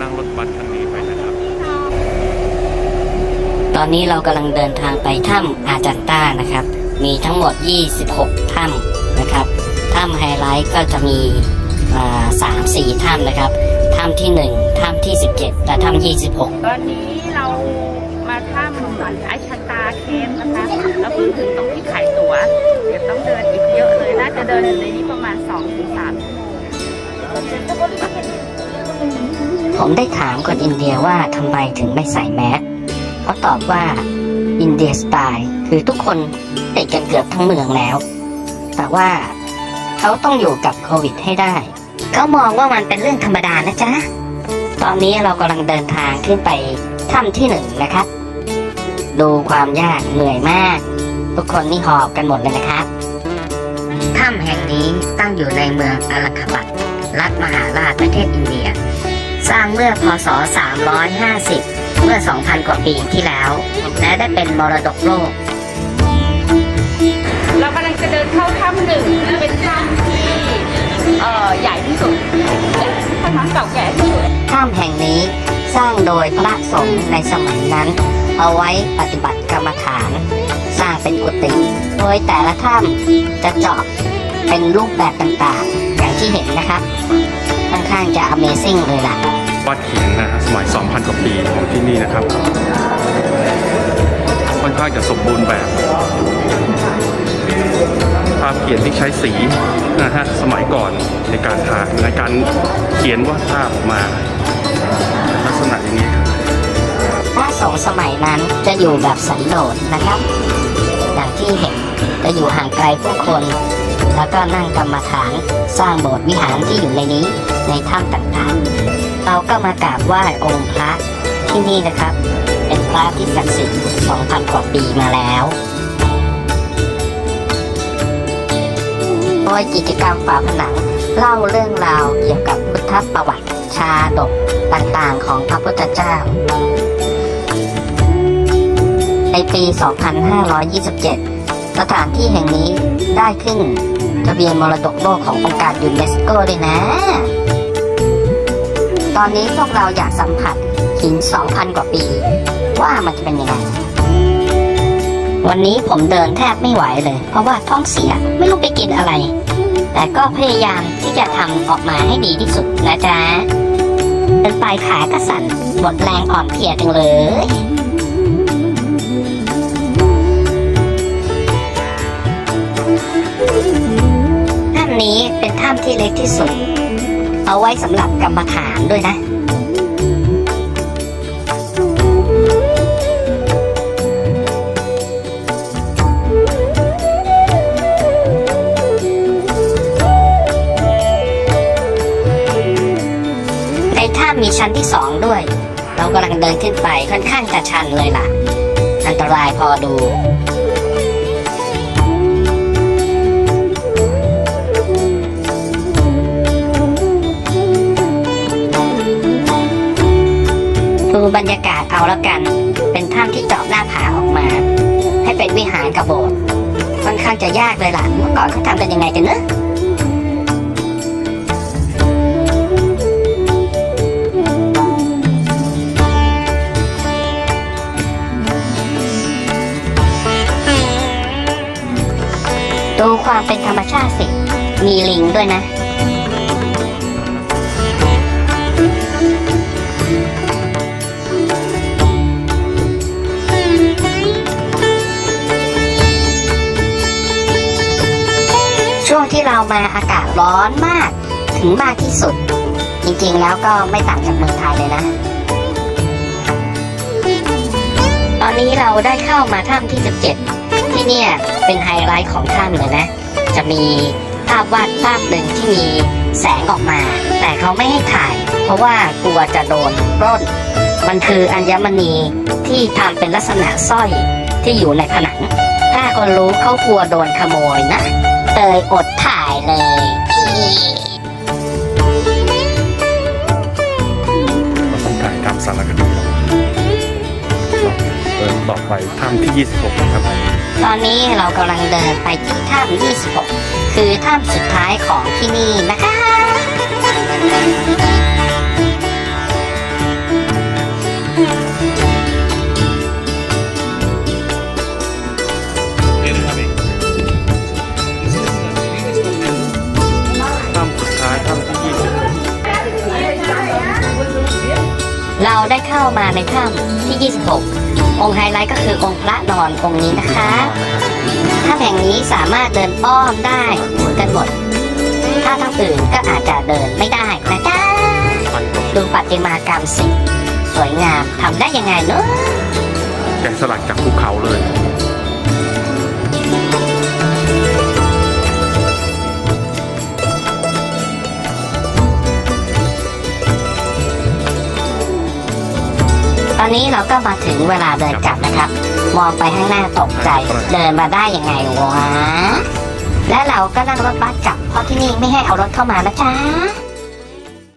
นั่งรถบัสคันนี้ไปนะครับ ตอนนี้เรากำลังเดินทางไปถ้ำอาจันต้านะครับ มีทั้งหมด 26 ถ้ำนะครับ ถ้ำไฮไลท์ก็จะมีสามสี่ถ้ำนะครับ ถ้ำที่1ถ้ำที่17และถ้ำ26ตอนนี้เรามาถ้ำไอชันตาเคมนะคะแล้วเพิ่งถึงตรงที่ขายตั๋ว เดี๋ยวต้องเดินอีกเยอะเลย น่าจะเดินอยู่ในนี้ประมาณ2-3ถึง3 ผมได้ถามคนอินเดียว่าทำไมถึงไม่ใส่แมสเขาตอบว่าอินเดียสไตล์คือทุกคนติดกันเกือบทั้งเมืองแล้ว แต่ว่าเขาต้องอยู่กับโควิดให้ได้ เขามองว่ามันเป็นเรื่องธรรมดานะจ๊ะ ตอนนี้เรากำลังเดินทางขึ้นไปถ้ำที่หนึ่งนะครับ ดูความยากเหนื่อยมาก ทุกคนนี่หอบกันหมดเลยนะครับถ้ำแห่งนี้ตั้งอยู่ในเมืองอลัคบัต รัฐมหาราชประเทศอินเดีย สร้างเมื่อพศ 350 เมื่อ 2,000 กว่าปีที่แล้ว และได้เป็นมรดกโลก เรากำลังจะเดินเข้าถ้ำหนึ่งเป็นถ้ำที่เอ่อใหญ่ที่สุดเอ๊ะถ้ำเก่าแก่ที่สุดถ้ำแห่งนี้สร้างโดยพระสงฆ์ในสมัยนั้น เอาไว้ปฏิบัติกรรมฐาน สร้างเป็นกุฏิโดยแต่ละถ้ำจะเจาะเป็นรูปแบบต่างๆอย่าง ที่เห็นนะครับ ค่อนข้างจะ Amazing เลยล่ะวาดหินนะฮะสมัย 2,000 กว่าปีของที่นี่นะครับ ค่อนข้างจะสมบูรณ์แบบ ภาพเขียนที่ใช้สีนะฮะสมัยก่อนในการถ่ายในการเขียนวาดภาพออกมา ลักษณะอย่างนี้ครับพระสงฆ์สมัยนั้นจะอยู่แบบสันโดษนะครับ อย่างที่เห็นจะอยู่ห่างไกลผู้คน แล้วก็นั่งกรรมฐานสร้างโบสถ์วิหารที่อยู่ในนี้ในถ้ำต่างๆ เราก็มากราบไหว้องค์พระที่นี่นะครับ เป็นพระที่ศักดิ์สิทธิ์2,000กว่าปีมาแล้วโดยกิจกรรมฝาผนังเล่าเรื่องราวเกี่ยวกับพุทธประวัติชาดกต่างๆของพระพุทธเจ้า ในปี 2527 สถานที่แห่งนี้ได้ขึ้น ทะเบียนมรดกโลกขององค์การยูเนสโกเลยนะ ตอนนี้พวกเราอยากสัมผัสหิน 2,000 กว่าปี ว่ามันจะเป็นยังไง วันนี้ผมเดินแทบไม่ไหวเลย เพราะว่าท้องเสียไม่รู้ไปกินอะไร แต่ก็พยายามที่จะทำออกมาให้ดีที่สุดนะจ๊ะเดินไปขากระสันหมดแรงอ่อนเพลียจังเลยำนี้เป็นถ้ำที่เล็กที่สุด เอาไว้สำหรับกรรมฐานด้วยนะในถ้ำมีชั้นที่สองด้วย เรากำลังเดินขึ้นไปค่อนข้างจะชันเลยล่ะ อันตรายพอดู บรรยากาศเอาล้วกัน เป็นถ้ำที่เจาะหน้าผาออกมา ให้เป็นวิหารกับโบสถ์ค่อนข้างจะยากเลยล่ะ เมื่อก่อนเขาทำกันยังไงกันเนอะดูความเป็นธรรมชาติสิ มีลิงด้วยนะ ที่เรามาอากาศร้อนมาก ถึงมากที่สุด จริงๆแล้วก็ไม่ต่างจากเมืองไทยเลยนะ ตอนนี้เราได้เข้ามาถ้ำที่ 17 ที่เนี่ยเป็นไฮไลท์ของถ้ำเลยนะ จะมีภาพวาดภาพหนึ่งที่มีแสงออกมา แต่เขาไม่ให้ถ่าย เพราะว่ากลัวจะโดนปล้นมันคืออัญมณีที่ทำเป็นลักษณะสร้อยที่อยู่ในผนัง ถ้าคนรู้เขากลัวโดนขโมยนะ เลยอดถ่ายเลยพี่เราต้องถ่ายทำสารคดีเดินต่อไปถ้ำที่ 26 นะครับ ตอนนี้เรากำลังเดินไปที่ถ้ำ26 คือถ้ำสุดท้ายของที่นี่นะคะ เข้ามาในถ้ำที่ 26 องค์ไฮไลท์ก็คือองค์พระนอนองค์นี้นะคะถ้ำแห่งนี้สามารถเดินอ้อมได้หมือนกันหมด ถ้าถ้ำอื่นก็อาจจะเดินไม่ได้นะจ๊ะดูประติมากรรมสิสวยงามทำได้ยังไงเนอะแกะสลักจากภูเขาเลย อนนี้เราก็มาถึงเวลาเดินกลับนะครับ มองไปข้างหน้าตกใจ เดินมาได้ยังไงวะและเราก็นั่งรถบัสกลับเพราะที่นี่ไม่ให้เอารถเข้ามานะจ๊ะ